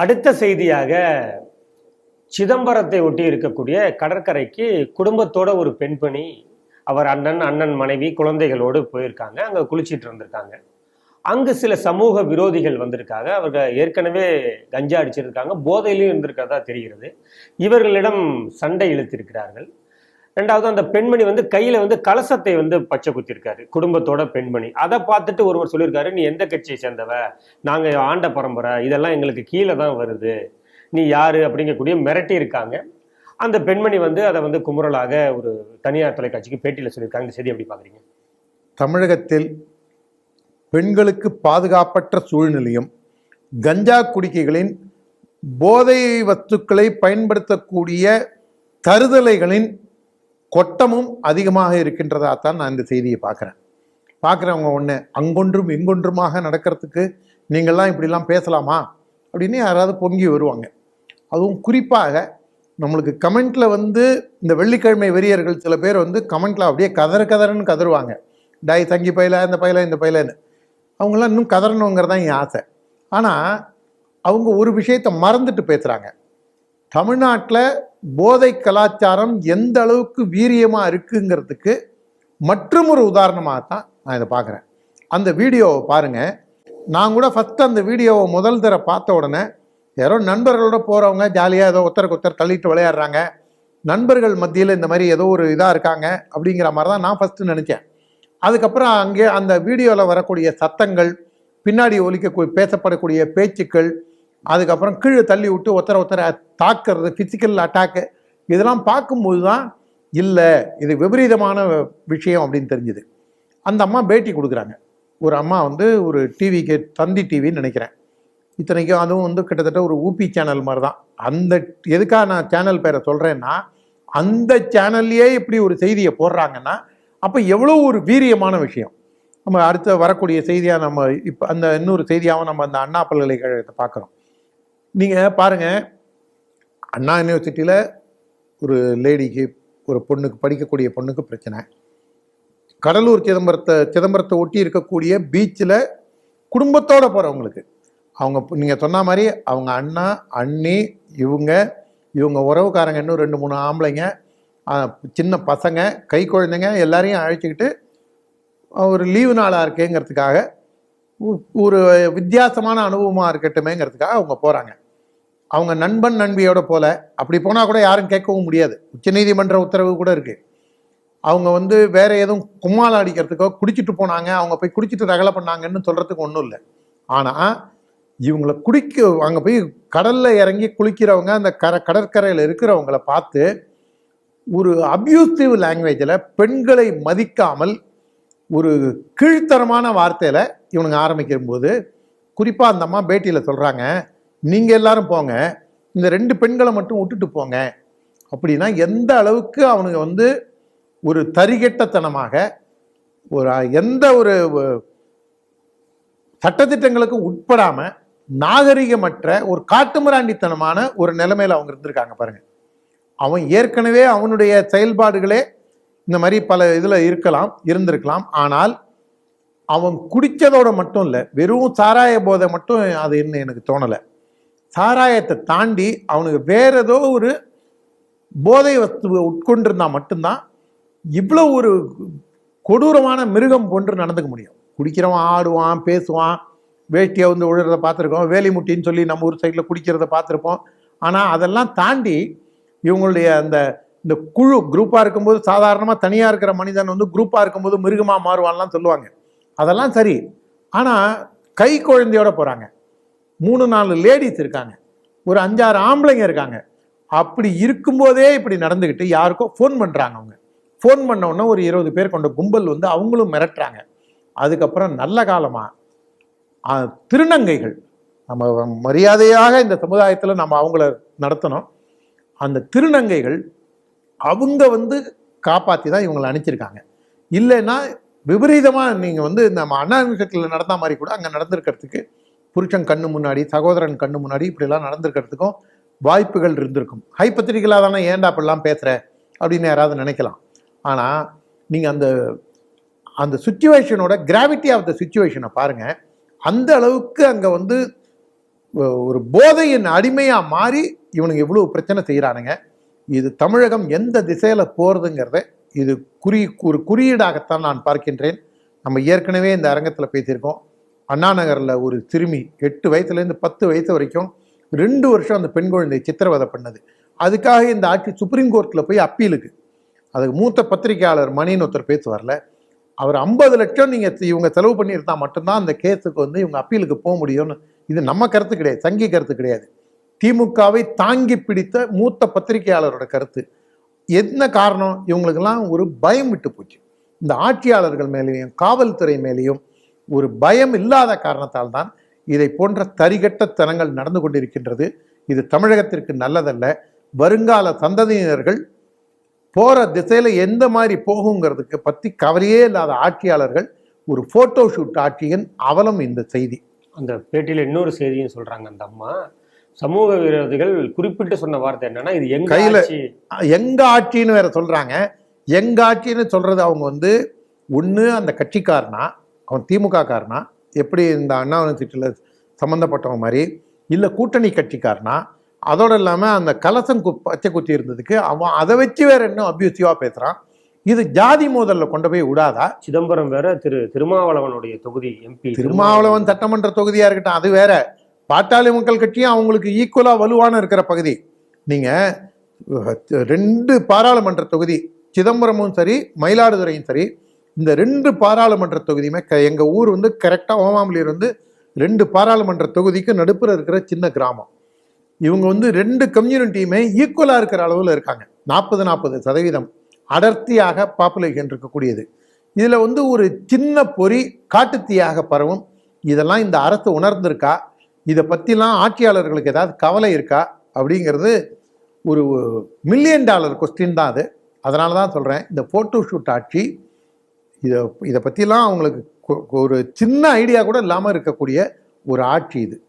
அடுத்த செய்தியாக சிதம்பரத்தை ஒட்டி இருக்கக்கூடிய கடற்கரைக்கு குடும்பத்தோட ஒரு பெண்பணி. அவர் அண்ணன் அண்ணன் மனைவி குழந்தைகளோடு போயிருக்காங்க. அங்க குளிச்சிட்டு இருந்திருக்காங்க. அங்கு சில சமூக விரோதிகள் வந்திருக்காங்க. அவர்கள் ஏற்கனவே கஞ்சா அடிச்சிருக்காங்க. போதையிலையும் இருந்திருக்கிறதா தெரிகிறது. இவர்களிடம் சண்டை இழுத்திருக்கிறார்கள். ரெண்டாவது அந்த பெண்மணி வந்து கையில வந்து கலசத்தை வந்து பச்சை குத்திருக்காரு. குடும்பத்தோட பெண்மணி. அதை பார்த்துட்டு ஒருவர் சொல்லியிருக்காரு நீ எந்த கட்சியை சேர்ந்தவ? நாங்க ஆண்ட பரம்பரை. இதெல்லாம் எங்களுக்கு கீழே தான் வருது. நீ யாரு? அப்படிங்கக்கூடிய மிரட்டி இருக்காங்க. அந்த பெண்மணி வந்து அதை வந்து குமுறலாக ஒரு தனியார் தொலைக்காட்சிக்கு பேட்டியில் சொல்லியிருக்காங்க. இந்த செய்தி எப்படி பாக்குறீங்க தமிழகத்தில் பெண்களுக்கு பாதுகாப்பற்ற சூழ்நிலையும் கஞ்சா குடிக்கைகளின் போதை வஸ்துக்களை பயன்படுத்தக்கூடிய தருதலைகளின் கொட்டமும் அதிகமாக இருக்கின்றதா தான் நான் இந்த செய்தியை பார்க்குறேன். பார்க்குறவங்க ஒன்று அங்கொன்றும் இங்கொன்றுமாக நடக்கிறதுக்கு நீங்கள்லாம் இப்படிலாம் பேசலாமா? அப்படின்னு யாராவது பொங்கி வருவாங்க. அதுவும் குறிப்பாக நம்மளுக்கு கமெண்ட்டில் வந்து இந்த வெள்ளிக்கிழமை வெறியர்கள் சில பேர் வந்து கமெண்ட்டில் அப்படியே கதற கதறன்னு கதருவாங்க டாய் தங்கி பயில இந்த பயில இந்த பயிலன்னு. அவங்களாம் இன்னும் கதறணுங்கிறதான் என் ஆசை. ஆனால் அவங்க ஒரு விஷயத்தை மறந்துட்டு பேசுகிறாங்க தமிழ்நாட்டில் போதை கலாச்சாரம் எந்த அளவுக்கு வீரியமாக இருக்குங்கிறதுக்கு மற்றும் ஒரு உதாரணமாக தான் நான் இதை பார்க்குறேன். அந்த வீடியோவை பாருங்கள் நான் கூட ஃபஸ்ட்டு அந்த வீடியோவை முதல் தர பார்த்த உடனே யாரோ நண்பர்களோட போகிறவங்க ஜாலியாக ஏதோ ஒருத்தருக்கு ஒருத்தர் தள்ளிட்டு விளையாடுறாங்க. நண்பர்கள் மத்தியில் இந்த மாதிரி ஏதோ ஒரு இதாக இருக்காங்க அப்படிங்கிற மாதிரி தான் நான் ஃபஸ்ட்டு நினச்சேன். அதுக்கப்புறம் அங்கே அந்த வீடியோவில் வரக்கூடிய சத்தங்கள் பின்னாடி ஒலிக்க பேசப்படக்கூடிய பேச்சுக்கள் அதுக்கப்புறம் கீழே தள்ளி விட்டு ஒருத்தர ஒருத்தரை தாக்குறது ஃபிசிக்கல் அட்டாக்கு இதெல்லாம் பார்க்கும்போது தான் இல்லை இது விபரீதமான விஷயம் அப்படின்னு தெரிஞ்சுது. அந்த அம்மா பேட்டி கொடுக்குறாங்க. ஒரு அம்மா வந்து ஒரு டிவிக்கு தந்தி டிவின்னு நினைக்கிறேன். இத்தனைக்கும் அதுவும் வந்து கிட்டத்தட்ட ஒரு ஊபி சேனல் மாதிரி தான் அந்த எதுக்காக நான் சேனல் பேரை சொல்கிறேன்னா அந்த சேனல்லையே இப்படி ஒரு செய்தியை போடுறாங்கன்னா அப்போ எவ்வளோ ஒரு வீரியமான விஷயம். நம்ம அடுத்த வரக்கூடிய செய்தியாக நம்ம இப்போ அந்த இன்னொரு செய்தியாகவும் நம்ம அந்த அண்ணா பல்கலைக்கழகத்தை பார்க்குறோம். நீங்கள் பாருங்கள் அண்ணா யூனிவர்சிட்டியில் ஒரு லேடிக்கு ஒரு பொண்ணுக்கு படிக்கக்கூடிய பொண்ணுக்கு பிரச்சனை. கடலூர் சிதம்பரத்தை சிதம்பரத்தை ஒட்டி இருக்கக்கூடிய பீச்சில் குடும்பத்தோடு போகிறவங்களுக்கு அவங்க நீங்கள் சொன்ன மாதிரி அவங்க அண்ணா அண்ணி இவங்க இவங்க உறவுக்காரங்க இன்னும் ரெண்டு மூணு ஆம்பளைங்க சின்ன பசங்க கை குழந்தைங்க எல்லாரையும் அழைச்சிக்கிட்டு ஒரு லீவு நாளாக இருக்கேங்கிறதுக்காக ஒரு வித்தியாசமான அனுபவமாக இருக்கட்டுமேங்கிறதுக்காக அவங்க போகிறாங்க அவங்க நண்பன் நண்பியோட போல அப்படி போனால் கூட யாரும் கேட்கவும் முடியாது. உச்சநீதிமன்ற உத்தரவு கூட இருக்குது அவங்க வந்து வேற எதுவும் கும்மாளம் அடிக்கிறதுக்கோ குடிச்சிட்டு போனாங்க அவங்க போய் குடிச்சிட்டு ரகலை பண்ணாங்கன்னு சொல்கிறதுக்கு ஒன்றும் இல்லை. ஆனால் இவங்கள குடிக்க அங்கே போய் கடலில் இறங்கி குளிக்கிறவங்க அந்த கர கடற்கரையில் இருக்கிறவங்கள பார்த்து ஒரு அப்யூசிவ் லாங்குவேஜில் பெண்களை மதிக்காமல் ஒரு கீழ்த்தரமான வார்த்தையில் இவனுங்க ஆரம்பிக்கும்போது குறிப்பாக அந்த அம்மா பேட்டியில் சொல்கிறாங்க நீங்கள் எல்லாரும் போங்க. இந்த ரெண்டு பெண்களை மட்டும் விட்டுட்டு போங்க. அப்படின்னா எந்த அளவுக்கு அவனுங்க வந்து ஒரு தரிகெட்டத்தனமாக ஒரு எந்த ஒரு சட்டத்திட்டங்களுக்கு சட்டத்திட்டங்களுக்கும் உட்படாமல் நாகரிகமற்ற ஒரு காட்டுமிராண்டித்தனமான ஒரு நிலைமையில் அவங்க இருந்திருக்காங்க பாருங்கள் அவன் ஏற்கனவே அவனுடைய செயல்பாடுகளே இந்த மாதிரி பல இதில் இருக்கலாம் இருந்திருக்கலாம். ஆனால் அவன் குடித்ததோட மட்டும் இல்லை வெறும் சாராய போதை மட்டும் அது என்ன எனக்கு தோணலை. சாராயத்தை தாண்டி அவனுக்கு வேற ஏதோ ஒரு போதை வஸ்துவை உட்கொண்டிருந்தா மட்டும்தான் இவ்வளோ ஒரு கொடூரமான மிருகம் போன்று நடந்துக்க முடியும். குடிக்கிறவன் ஆடுவான் பேசுவான் வேட்டியை வந்து விழுறத பார்த்துருக்கோம் வேலி முட்டின்னு சொல்லி நம்ம ஊர் சைடில் குடிக்கிறத பார்த்துருப்போம். ஆனால் அதெல்லாம் தாண்டி இவங்களுடைய அந்த இந்த குழு குரூப்பாக இருக்கும்போது சாதாரணமாக தனியாக இருக்கிற மனிதன் வந்து குரூப்பாக இருக்கும்போது மிருகமாக மாறுவான்லாம் சொல்லுவாங்க. அதெல்லாம் சரி. ஆனால் கை குழந்தையோட போகிறாங்க மூணு நாலு லேடிஸ் இருக்காங்க. ஒரு அஞ்சாறு ஆம்பளைங்க இருக்காங்க. அப்படி இருக்கும்போதே இப்படி நடந்துக்கிட்டு யாருக்கோ ஃபோன் பண்ணுறாங்க அவங்க. ஃபோன் பண்ண உடனே ஒரு இருபது பேர் கொண்ட கும்பல் வந்து அவங்களும் மிரட்டுறாங்க. அதுக்கப்புறம் நல்ல காலமாக திருநங்கைகள். நம்ம மரியாதையாக இந்த சமுதாயத்தில் நம்ம அவங்கள நடத்தணும். அந்த திருநங்கைகள் அவங்க வந்து காப்பாற்றி தான் இவங்களை அனுப்பிச்சிருக்காங்க. இல்லைன்னா விபரீதமாக நீங்கள் வந்து நம்ம அண்ணா யூனிவர்சிட்டியில் நடந்த மாதிரி கூட அங்கே நடந்திருக்கிறதுக்கு புருஷன் கண்ணு முன்னாடி சகோதரன் கண்ணு முன்னாடி இப்படிலாம் நடந்திருக்கிறதுக்கும் வாய்ப்புகள் இருந்திருக்கும். ஹைப்பத்திரிக்கலாக தானே ஏன்டா அப்படிலாம் பேசுகிற அப்படின்னு யாராவது நினைக்கலாம். ஆனால் நீங்கள் அந்த அந்த சுச்சுவேஷனோட கிராவிட்டி ஆஃப் த சுச்சுவேஷனை பாருங்கள் அந்த அளவுக்கு அங்கே வந்து ஒரு போதையின் அடிமையாக மாறி இவனுங்க இவ்வளோ பிரச்சனை செய்கிறானுங்க இது தமிழகம் எந்த திசையில் போகிறதுங்கிறத இது குறி ஒரு குறியீடாகத்தான் நான் பார்க்கின்றேன். நம்ம ஏற்கனவே இந்த அரங்கத்தில் பேசியிருக்கோம். அண்ணா நகரில் ஒரு சிறுமி எட்டு வயசுலேருந்து பத்து வயசு வரைக்கும் ரெண்டு வருஷம் அந்த பெண் குழந்தை சித்திரவதை பண்ணது. அதுக்காக இந்த ஆட்சி சுப்ரீம் கோர்ட்டில் போய் அப்பீலுக்கு. அதுக்கு மூத்த பத்திரிகையாளர் மணின்னு ஒருத்தர் பேசுவார்ல அவர் ஐம்பது லட்சம் நீங்கள் இவங்க செலவு பண்ணியிருந்தா மட்டும்தான் அந்த கேஸுக்கு வந்து இவங்க அப்பீலுக்கு போக முடியும்னு. இது நம்ம கருத்து கிடையாது சங்கி கருத்து கிடையாது. திமுகவை தாங்கி பிடித்த மூத்த பத்திரிகையாளரோட கருத்து. என்ன காரணம்? இவங்களுக்கெல்லாம் ஒரு பயம் விட்டு போச்சு. இந்த ஆட்சியாளர்கள் மேலேயும் காவல்துறை மேலேயும் ஒரு பயம் இல்லாத காரணத்தால் தான் இதை போன்ற தரிகட்டத்தனங்கள் நடந்து கொண்டிருக்கின்றது. இது தமிழகத்திற்கு நல்லதல்ல. வருங்கால சந்ததியினர்கள் போற திசையில எந்த மாதிரி போகுங்கிறதுக்கு பத்தி கவலையே இல்லாத ஆட்சியாளர்கள் ஒரு போட்டோ ஷூட் ஆட்சியின் அவலம் இந்த செய்தி. அந்த பேட்டியில இன்னொரு செய்தியும் சொல்றாங்க அந்த அம்மா. சமூக விரோதிகள் குறிப்பிட்டு சொன்ன வார்த்தை என்னன்னா இது எங்க கையில- ஆட்சி? எங்க ஆட்சின்னு வேற சொல்றாங்க. எங்க ஆட்சின்னு சொல்றது அவங்க வந்து ஒண்ணு அந்த கட்சிக்காரனா அவன் திமுக காரனா எப்படி இந்த அண்ணா யூனிவர்சிட்டியில் சம்மந்தப்பட்டவன் மாதிரி? இல்லை கூட்டணி கட்சிக்காரனா? அதோட இல்லாமல் அந்த கலசம் கு பச்சை குத்தி இருந்ததுக்கு அவன் அதை வச்சு வேற இன்னும் அபியூசிவாக பேசுகிறான் இது ஜாதி மோதல்ல கொண்டு போய் விடாதா? சிதம்பரம் வேற திரு திருமாவளவனுடைய தொகுதி எம்பி திருமாவளவன். சட்டமன்ற தொகுதியா இருக்கட்டும் அது வேற. பாட்டாளி மக்கள் கட்சியும் அவங்களுக்கு ஈக்குவலா வலுவான இருக்கிற பகுதி. நீங்க அஹ், ரெண்டு பாராளுமன்ற தொகுதி சிதம்பரமும் சரி மயிலாடுதுறையும் சரி இந்த ரெண்டு பாராளுமன்ற தொகுதியுமே க- எங்கள் ஊர் வந்து கரெக்டாக ஓமாமலியர் வந்து ரெண்டு பாராளுமன்ற தொகுதிக்கு நடுப்புற இருக்கிற சின்ன கிராமம். இவங்க வந்து ரெண்டு கம்யூனிட்டியுமே ஈக்குவலாக இருக்கிற அளவில் இருக்காங்க. நாற்பது நாற்பது சதவீதம் அடர்த்தியாக பாப்புலேஷன் இருக்கக்கூடியது. இதில் வந்து ஒரு சின்ன பொறி காட்டுத்தீயாக பரவும். இதெல்லாம் இந்த அரசு உணர்ந்திருக்கா? இதை பற்றிலாம் ஆட்சியாளர்களுக்கு ஏதாவது கவலை இருக்கா? அப்படிங்கிறது ஒரு மில்லியன் டாலர் கொஸ்டின் தான் அது. அதனால தான் சொல்கிறேன் இந்த ஃபோட்டோ ஷூட் ஆட்சி இதை இதை பற்றிலாம் அவங்களுக்கு கொ- ஒரு சின்ன ஐடியா கூட இல்லாமல் இருக்கக்கூடிய ஒரு ஆட்சி இது.